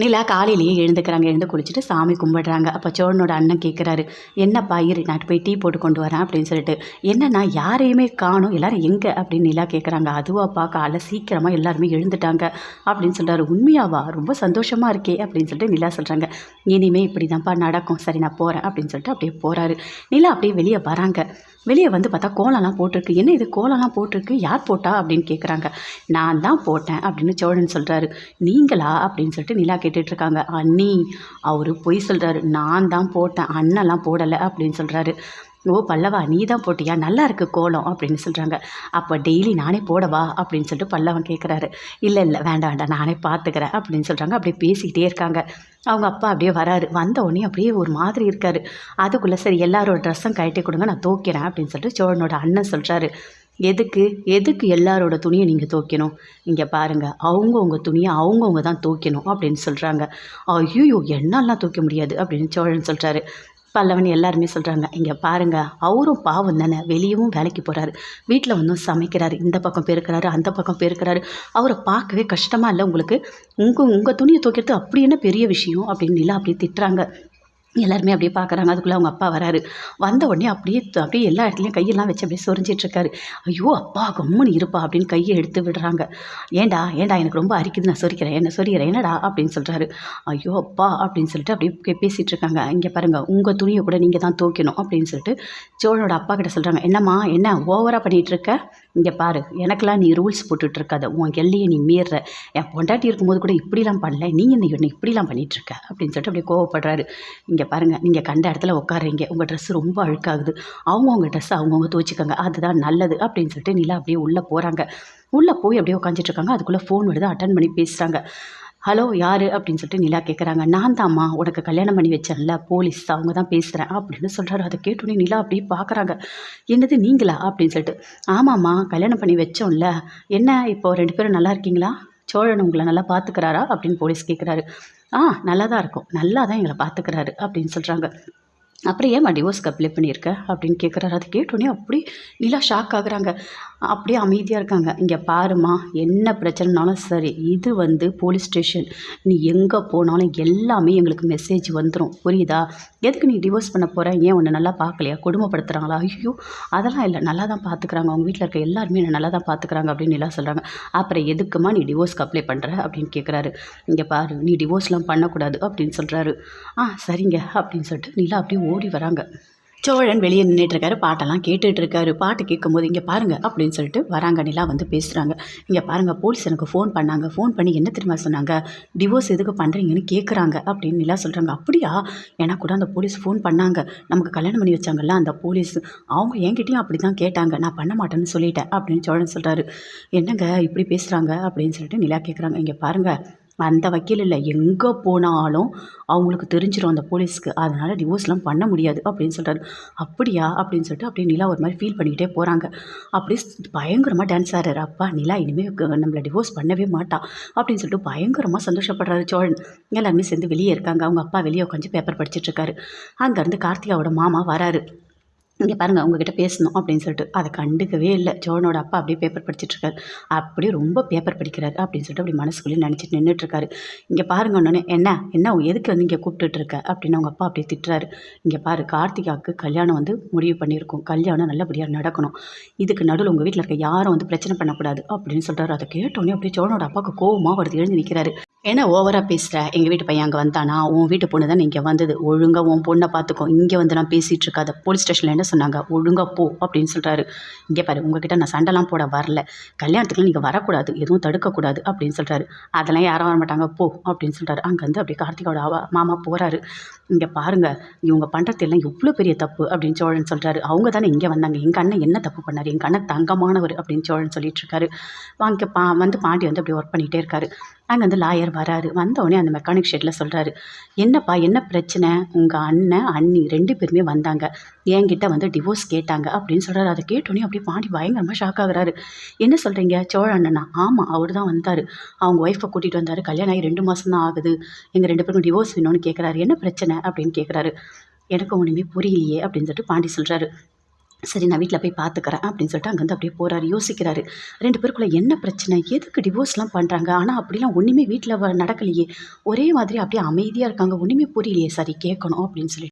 நிலா காலையிலேயே எழுந்துக்கிறாங்க. எழுந்து குளிச்சுட்டு சாமி கும்பிடுறாங்க. அப்போ சோழனோட அண்ணன் கேட்குறாரு என்னப்பா இரு நான் போய் டீ போட்டு கொண்டு வரேன் அப்படின்னு சொல்லிட்டு. என்னன்னா யாரையுமே காணும். எல்லாரும் எங்கே? அப்படின்னு நிலா கேட்குறாங்க அதுவாப்பா காலைல சீக்கிரமாக எல்லாருமே எழுந்துட்டாங்க அப்படின்னு சொல்கிறாரு உண்மையாவா? ரொம்ப சந்தோஷமாக இருக்கே அப்படின்னு சொல்லிட்டு நிலா சொல்கிறாங்க இனிமே இப்படி தான்ப்பா நடக்கும். சரி நான் போகிறேன் அப்படின்னு சொல்லிட்டு அப்படியே போகிறாரு நிலா அப்படியே வெளியே வராங்க. வெளியே வந்து பார்த்தா கோலம்லாம் போட்டிருக்கு. என்ன இது? கோலம்லாம் போட்டிருக்கு? யார் போட்டா? அப்படின்னு கேட்குறாங்க நான் தான் போட்டேன் அப்படின்னு சோழன் சொல்கிறாரு நீங்களா? அப்படின்னு சொல்லிட்டு நிலா கேட்டுட்டு இருக்காங்க அண்ணி அவர் பொய் சொல்கிறாரு நான் தான் போட்டேன். அண்ணெல்லாம் போடலை அப்படின்னு சொல்கிறாரு ஓ பல்லவா நீ தான் போட்டியா? நல்லா இருக்கு கோலம் அப்படின்னு சொல்கிறாங்க அப்போ டெய்லி நானே போடவா? அப்படின்னு சொல்லிட்டு பல்லவன் கேட்குறாரு இல்லை இல்லை வேண்டாம் வேண்டாம். நானே பார்த்துக்கிறேன் அப்படின்னு சொல்கிறாங்க அப்படியே பேசிக்கிட்டே இருக்காங்க. அவங்க அப்பா அப்படியே வராரு. வந்த உடனே அப்படியே ஒரு மாதிரி இருக்காரு. அதுக்குள்ளே சரி எல்லாரோட ட்ரெஸ்ஸும் கழட்டி கொடுங்க. நான் தோக்கிறேன் அப்படின்னு சொல்லிட்டு சோழனோட அண்ணன் சொல்கிறாரு எதுக்கு? எதுக்கு எல்லாரோட துணியை நீங்கள் துவைக்கணும்? இங்கே பாருங்கள் அவங்கவுங்க துணியை அவங்கவுங்க தான் துவைக்கணும் அப்படின்னு சொல்கிறாங்க ஐயோ என்னாலாம் துவைக்க முடியாது அப்படின்னு சோழன் சொல்கிறாரு பல்லவன் எல்லாருமே சொல்கிறாங்க இங்கே பாருங்கள் அவரும் பாவம் தானே வெளியவும் வேலைக்கு போகிறாரு வீட்டில் வந்தும் சமைக்கிறாரு இந்த பக்கம் பெருக்கிறாரு அந்த பக்கம் பெருக்கிறாரு. அவரை பார்க்கவே கஷ்டமாக இல்லை உங்களுக்கு? உங்கள் உங்கள் துணியை துவைக்கிறது அப்படி என்ன பெரிய விஷயம் அப்படின்னு நிலா அப்படி திட்டுறாங்க. எல்லாருமே அப்படியே பார்க்குறாங்க. அதுக்குள்ளே அவங்க அப்பா வராரு. வந்த உடனே அப்படியே அப்படியே எல்லா இடத்துலையும் கையெல்லாம் வச்சு அப்படியே சொரிஞ்சிட்ருக்காரு. ஐயோ அப்பா கம்முன்னு இருப்பா அப்படின்னு கையை எடுத்து விடுறாங்க. ஏண்டா ஏண்டா எனக்கு ரொம்ப அரிக்குது நான் சொரிக்கிறேன். என்ன சொரிக்கிறேன் என்னடா அப்படின்னு சொல்கிறாரு ஐயோ அப்பா அப்படின்னு சொல்லிட்டு அப்படியே பேசிகிட்டு இருக்காங்க இங்கே பாருங்கள் உங்கள் துணியை கூட நீங்கள் தான் தோக்கணும் அப்படின்னு சொல்லிட்டு சோழனோட அப்பா கிட்ட சொல்கிறாங்க என்னம்மா என்ன ஓவராக பண்ணிகிட்டு இருக்க இங்கே பாரு எனக்கெல்லாம் நீ ரூல்ஸ் போட்டுட்ருக்காத. உன் எல்லையை நீ மீறுற என் பொண்டாட்டி இருக்கும்போது கூட இப்படிலாம் பண்ணல. நீ என்ன என்ன இப்படிலாம் பண்ணிகிட்ருக்க அப்படின்னு சொல்லிட்டு அப்படியே கோவப்படுறாரு. இங்கே பாருங்கள் நீங்கள் கண்ட இடத்துல உட்காருங்க உங்கள் ட்ரெஸ் ரொம்ப அழுக்காகுது. அவங்கவுங்க ட்ரெஸ் அவங்கவுங்க துவச்சிக்கோங்க. அதுதான் நல்லது அப்படின்னு சொல்லிட்டு நிலா அப்படியே உள்ளே போகிறாங்க உள்ளே போய் அப்படியே உட்காந்துட்டு இருக்காங்க அதுக்குள்ளே ஃபோன் வருது அட்டன் பண்ணி பேசுகிறாங்க ஹலோ யார்? அப்படின்னு சொல்லிட்டு நிலா கேட்குறாங்க நான் தாம்மா உனக்கு கல்யாணம் பண்ணி வச்சேன்ல போலீஸ் அவங்க தான் பேசுகிறேன் அப்படின்னு சொல்கிறாரு அதை கேட்டோன்னே நிலா அப்படியே பார்க்குறாங்க என்னது நீங்களா? அப்படின்னு சொல்லிட்டு. ஆமாம்மா கல்யாணம் பண்ணி வச்சோம்ல. என்ன இப்போ ரெண்டு பேரும் நல்லா இருக்கீங்களா? சோழன் உங்களை நல்லா பார்த்துக்கிறாரா அப்படின்னு போலீஸ் கேட்குறாரு ஆ நல்லா தான் இருக்கும். நல்லா தான் எங்களை பார்த்துக்கிறாரு அப்படின்னு சொல்கிறாங்க அப்புறம் ஏம்மா டிவோர்ஸ்க்கு அப்ளை பண்ணியிருக்க? அப்படின்னு கேட்குறாரு அதை கேட்டோன்னே அப்படி நிலா ஷாக் ஆகுறாங்க. அப்படியே அமைதியாக இருக்காங்க. இங்கே பாருமா என்ன பிரச்சனைனாலும் சரி இது வந்து போலீஸ் ஸ்டேஷன் நீ எங்கே போனாலும் எல்லாமே எங்களுக்கு மெசேஜ் வந்துடும் புரியுதா? எதுக்கு நீ டிவோர்ஸ் பண்ண போகிற ஏன் ஒன்று நல்லா பார்க்கலையா? கொடுமைப்படுத்துகிறாங்களா ஐயோ அதெல்லாம் இல்லை. நல்லா தான் பார்த்துக்குறாங்க. அவங்க வீட்டில் இருக்க எல்லாருமே என்ன நல்லா தான் பார்த்துக்குறாங்க அப்படின்னு எல்லாம் சொல்கிறாங்க அப்புறம் எதுக்குமா நீ டிவோர்ஸ்க்கு அப்ளை பண்ணுற அப்படின்னு கேட்குறாரு இங்கே பாரு நீ டிவோர்ஸ்லாம் பண்ணக்கூடாது அப்படின்னு சொல்கிறாரு ஆ சரிங்க அப்படின்னு சொல்லிட்டு நீலாம் அப்படியே ஓடி வராங்க. சோழன் வெளியே நின்றுட்டு இருக்காரு பாட்டெல்லாம் கேட்டுட்டு இருக்காரு பாட்டு கேட்கும்போது இங்கே பாருங்க அப்படின்னு சொல்லிட்டு வராங்க நிலா வந்து பேசுகிறாங்க இங்கே பாருங்க போலீஸ் எனக்கு ஃபோன் பண்ணாங்க. ஃபோன் பண்ணி என்ன தெரியுமா சொன்னாங்க? டிவோர்ஸ் எதுக்கு பண்ணுறீங்கன்னு கேட்குறாங்க அப்படின்னு நிலா சொல்கிறாங்க அப்படியா? ஏன்னா கூட அந்த போலீஸ் ஃபோன் பண்ணாங்க. நமக்கு கல்யாணம் பண்ணி வச்சாங்கல்ல அந்த போலீஸ் அவங்க என்கிட்டயும் அப்படி தான் கேட்டாங்க. நான் பண்ண மாட்டேன்னு சொல்லிட்டேன் அப்படின்னு சோழன் சொல்கிறாரு என்னங்க இப்படி பேசுகிறாங்க அப்படின்னு சொல்லிட்டு நிலா கேட்குறாங்க இங்கே பாருங்கள் அந்த வக்கீல் இல்லை எங்கே போனாலும் அவங்களுக்கு தெரிஞ்சிடும் அந்த போலீஸ்க்கு. அதனால் டிவோர்ஸ்லாம் பண்ண முடியாது அப்படின்னு சொல்கிறாரு அப்படியா? அப்படின்னு சொல்லிட்டு அப்படியே நிலா ஒரு மாதிரி ஃபீல் பண்ணிக்கிட்டே போகிறாங்க அப்படியே பயங்கரமாக டான்ஸ் ஆடுறாரு. அப்பா நிலா இனிமேல் நம்மளை டிவோர்ஸ் பண்ணவே மாட்டா. அப்படின்னு சொல்லிட்டு பயங்கரமாக சந்தோஷப்படுறாரு சோழன். எல்லாருமே சேர்ந்து வெளியே இருக்காங்க. அவங்க அப்பா வெளியே உட்காந்து பேப்பர் படிச்சிட்டு இருக்காரு. அங்கேருந்து கார்த்திகாவோட மாமா வராரு. இங்கே பாருங்கள் உங்ககிட்ட பேசணும் அப்படின்னு சொல்லிட்டு. அதை கண்டுக்கவே இல்லை. ஜோனோட அப்பா அப்படியே பேப்பர் படிச்சிட்டு இருக்காரு அப்படியே ரொம்ப பேப்பர் படிக்கிறாரு அப்படின்னு சொல்லிட்டு அப்படி மனசுக்குள்ளேயே நினச்சிட்டு நின்றுட்டுருக்காரு இங்கே பாருங்க உடனே என்ன என்ன எதுக்கு வந்து இங்கே கூப்பிட்டுட்ருக்க? அப்படின்னு அவங்க அப்பா அப்படியே திட்டுறாரு. இங்கே பாரு கார்த்திகாவுக்கு கல்யாணம் வந்து முடிவு பண்ணியிருக்கோம். கல்யாணம் நல்லபடியாக நடக்கணும். இதுக்கு நடுவில் உங்கள் வீட்டில் இருக்க யாரும் வந்து பிரச்சனை பண்ணக்கூடாது அப்படின்னு சொல்கிறாரு அதை கேட்டோடனே அப்படியே ஜோனோட அப்பாவுக்கு கோவமாக வருது. எழுந்து நிற்கிறாரு என்ன ஓவராக பேசுகிற எங்கள் வீட்டு பையன் அங்கே வந்தானா? உன் வீட்டு பொண்ணு தான் இங்கே வந்தது. ஒழுங்காக உன் பொண்ணை பார்த்துக்கோ. இங்கே வந்து நான் பேசிகிட்டு இருக்காத. போலீஸ் ஸ்டேஷனில் என்ன சொன்னாங்க? ஒழுங்காக போ அப்படின்னு சொல்கிறாரு இங்கே பாரு உங்ககிட்ட நான் சண்டைலாம் போட வரல. கல்யாணத்துக்குலாம் நீங்கள் வரக்கூடாது. எதுவும் தடுக்கக்கூடாது அப்படின்னு சொல்கிறாரு அதெல்லாம் யாரும் வர மாட்டாங்க போ அப்படின்னு சொல்கிறாரு அங்கேருந்து அப்படியே கார்த்திகோட அவ மாமா போகிறாரு இங்கே பாருங்கள் இவங்க பண்ணுறது எல்லாம் எவ்வளோ பெரிய தப்பு அப்படின்னு சோழன் சொல்கிறாரு அவங்க தானே இங்கே வந்தாங்க. எங்கள் அண்ணன் என்ன தப்பு பண்ணார்? எங்கள் அண்ணன் தங்கமானவர் அப்படின்னு சோழன் சொல்லிட்டு இருக்காரு. வாங்க பா வந்து பாண்டி வந்து அப்படி ஒர்க் பண்ணிகிட்டே இருக்காரு. அங்கே வந்து லாயர் வராரு. வந்த அந்த மெக்கானிக் ஷெட்டில் சொல்கிறாரு என்னப்பா என்ன பிரச்சனை? உங்கள் அண்ணன் அண்ணி ரெண்டு பேருமே வந்தாங்க. என்கிட்ட வந்து டிவோர்ஸ் கேட்டாங்க. அப்படின்னு சொல்கிறாரு அதை கேட்டோன்னே அப்படியே பாண்டி பயங்கரமாக ஷாக் ஆகுறாரு. என்ன சொல்கிறீங்க சோழ அண்ணனா? ஆமாம் அவர் தான் வந்தார். அவங்க ஒய்ஃபை கூட்டிகிட்டு வந்தார். கல்யாணம் ஆகி ரெண்டு மாதம் தான் ஆகுது. எங்கள் ரெண்டு பேருக்கும் டிவோர்ஸ் வேணும்னு கேட்குறாரு என்ன பிரச்சனை? அப்படின்னு கேட்குறாரு எனக்கு ஒன்றுமே புரியலையே. அப்படின்னு சொல்லிட்டு பாண்டி சொல்கிறாரு சரி நான் வீட்டில் போய் பார்த்துக்கிறேன் அப்படின்னு சொல்லிட்டு அங்கேருந்து அப்படியே போகிறாரு யோசிக்கிறாரு. ரெண்டு பேருக்குள்ள என்ன பிரச்சனை? எதுக்கு டிவோர்ஸ்லாம் பண்ணுறாங்க ஆனால் அப்படிலாம் ஒன்றுமே வீட்டில் நடக்கலையே. ஒரே மாதிரி அப்படியே அமைதியாக இருக்காங்க. ஒன்றுமே புரியலையே. சரி கேட்கணும் அப்படின்னு சொல்லி